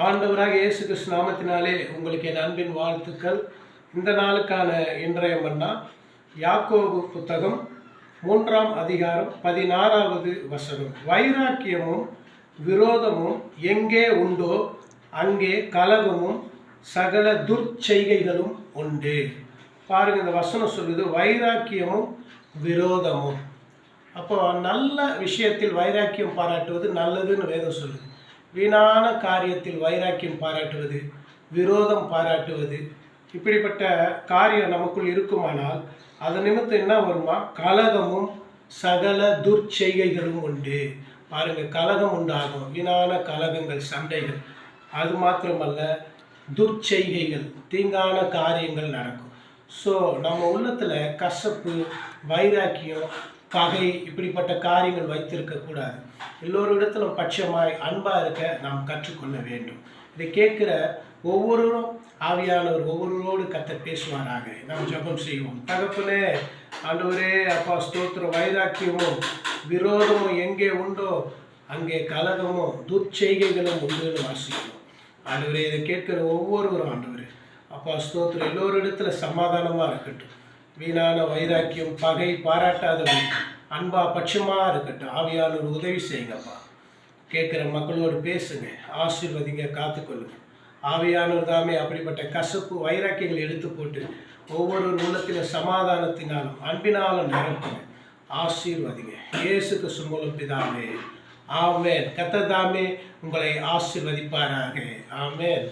ஆண்டவராக இயேசு கிறிஸ்து நாமத்தினாலே உங்களுக்கு என் அன்பின் வாழ்த்துக்கள். இந்த நாளுக்கான இன்றைய மன்னா யாக்கோபு புத்தகம் மூன்றாம் அதிகாரம் பதினாறாவது வசனம். வைராக்கியமும் விரோதமும் எங்கே உண்டோ அங்கே கலகமும் சகல துர்ச்செய்கைகளும் உண்டு. பாருங்க இந்த வசனம் சொல்லுது வைராக்கியமும் விரோதமும். அப்போ நல்ல விஷயத்தில் வைராக்கியம் பாராட்டுவது நல்லதுன்னு வேதம் சொல்லுது. வீணான காரியத்தில் வைராக்கியம் பாராட்டுவது விரோதம் பாராட்டுவது இப்படிப்பட்ட காரியம் நமக்குள் இருக்குமானால் அதன் நிமித்தம் என்ன வருமா? கலகமும் சகல துர்ச்செய்கைகளும் உண்டு. பாருங்க கலகம் உண்டாகும். வீணான கலகங்கள் சண்டைகள். அது மாத்திரமல்ல துர்ச்செய்கைகள் தீங்கான காரியங்கள் நடக்கும். ஸோ நம்ம உள்ளத்தில் கசப்பு வைராக்கியம் ககை இப்படிப்பட்ட காரியங்கள் வைத்திருக்க கூடாது. எல்லோரிடத்திலும் பட்சமாய் அன்பாக இருக்க நாம் கற்றுக்கொள்ள வேண்டும். இதை கேட்குற ஒவ்வொருவரும் ஆவியானவர் ஒவ்வொருவரோடு கத்த பேசுவாராக. நாம் ஜெபம் செய்வோம். தகப்பனே ஆண்டவரே அப்பா ஸ்தோத்திரம். வைராக்கியமும் விரோதமும் எங்கே உண்டோ அங்கே கலகமும் துர்ச்செய்கைகளும் உண்டுன்னு வாசிக்கணும் ஆண்டவரே இதை கேட்குற ஒவ்வொருவரும் ஆண்டவரே. அப்பா ஸ்தோத்திரம். எல்லோரிடத்துல சமாதானமாக இருக்கட்டும். வீணான வைராக்கியம் பகை பாராட்டாதவன் அன்பா பட்சமாக இருக்கட்டும். ஆவியானவர் உதவி செய்யுங்கப்பா. கேட்குற மக்களோடு பேசுங்க. ஆசீர்வதிங்க காத்துக்கொள்ளுங்க. ஆவியானவர் தாமே அப்படிப்பட்ட கசப்பு வைராக்கியங்கள் எடுத்து போட்டு ஒவ்வொரு உள்ளத்திலும் சமாதானத்தினாலும் அன்பினாலும் நிரப்புங்க. ஆசீர்வதிங்க. இயேசுக்கு சுமூலம் பிதாமே ஆமேன். கத்ததாமே உங்களை ஆசீர்வதிப்பாராக. ஆமேன்.